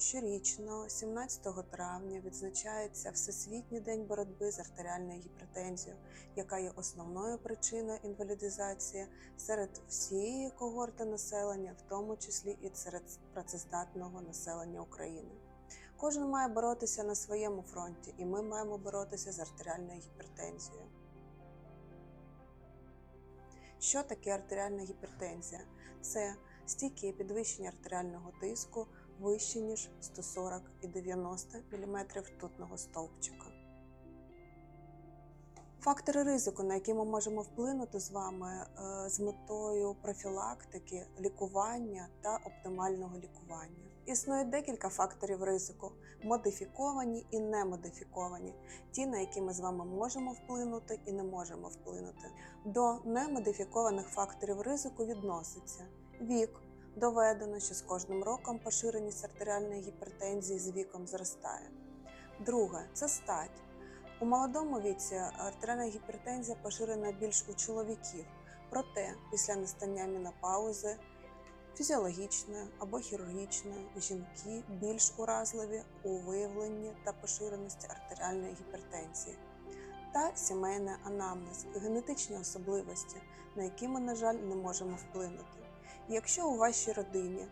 Щорічно, 17 травня, відзначається Всесвітній день боротьби з артеріальною гіпертензією, яка є основною причиною інвалідизації серед всієї когорти населення, в тому числі і серед працездатного населення України. Кожен має боротися на своєму фронті, і ми маємо боротися з артеріальною гіпертензією. Що таке артеріальна гіпертензія? Це стійке підвищення артеріального тиску вище, ніж 140 і 90 мм ртутного стовпчика. Фактори ризику, на які ми можемо вплинути з вами е, з метою профілактики, лікування та оптимального лікування. Існує декілька факторів ризику: модифіковані і немодифіковані, ті, на які ми з вами можемо вплинути і не можемо вплинути. До немодифікованих факторів ризику відноситься вік. Доведено, що з кожним роком поширеність артеріальної гіпертензії з віком зростає. Друге це стать. У молодому віці артеріальна гіпертензія поширена більш у чоловіків, проте після настання менопаузи фізіологічною або хірургічною жінки більш уразливі у виявленні та поширеності артеріальної гіпертензії. Та сімейний анамнез, генетичні особливості, на які ми, на жаль, не можемо вплинути. Якщо у вашій родині,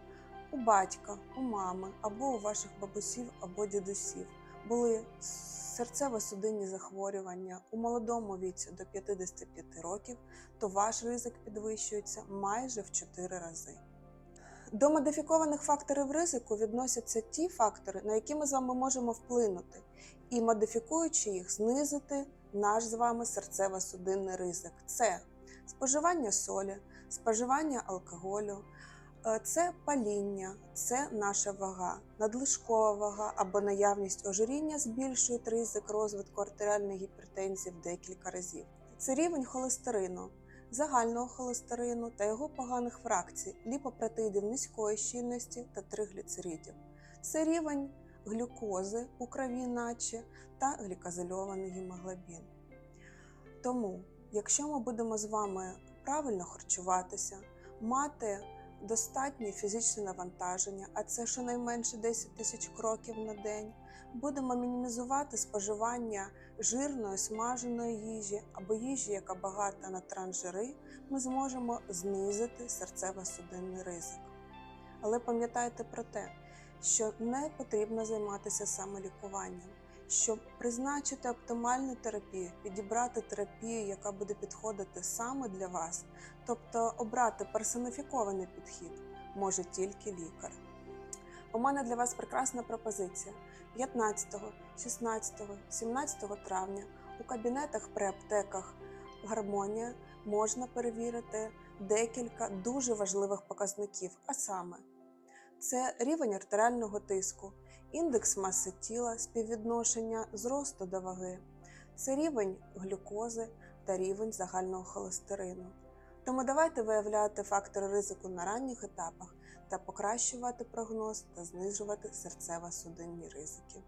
у батька, у мами або у ваших бабусів або дідусів були серцево-судинні захворювання у молодому віці до 55 років, то ваш ризик підвищується майже в 4 рази. До модифікованих факторів ризику відносяться ті фактори, на які ми з вами можемо вплинути, і модифікуючи їх, знизити наш з вами серцево-судинний ризик. Це споживання солі, споживання алкоголю, е, це паління, це наша вага, надлишкова вага або наявність ожиріння збільшують ризик розвитку артеріальної гіпертензії в декілька разів. Це рівень холестерину, загального холестерину та його поганих фракцій, ліпопротеїдів низької щільності та тригліцеридів. Це рівень глюкози у крові наче та глікозильований гемоглобін. Тому, якщо ми будемо з вами правильно харчуватися, мати достатнє фізичне навантаження, а це щонайменше 10 тисяч кроків на день, будемо мінімізувати споживання жирної, смаженої їжі або їжі, яка багата на трансжири, ми зможемо знизити серцево-судинний ризик. Але пам'ятайте про те, що не потрібно займатися самолікуванням. Щоб призначити оптимальну терапію, підібрати терапію, яка буде підходити саме для вас, тобто обрати персоніфікований підхід, може тільки лікар. У мене для вас прекрасна пропозиція. 15, 16, 17 травня у кабінетах при аптеках Гармонія можна перевірити декілька дуже важливих показників, а саме це рівень артеріального тиску, індекс маси тіла, співвідношення зросту до ваги, це рівень глюкози та рівень загального холестерину. Тому давайте виявляти фактори ризику на ранніх етапах та покращувати прогноз та знижувати серцево-судинні ризики.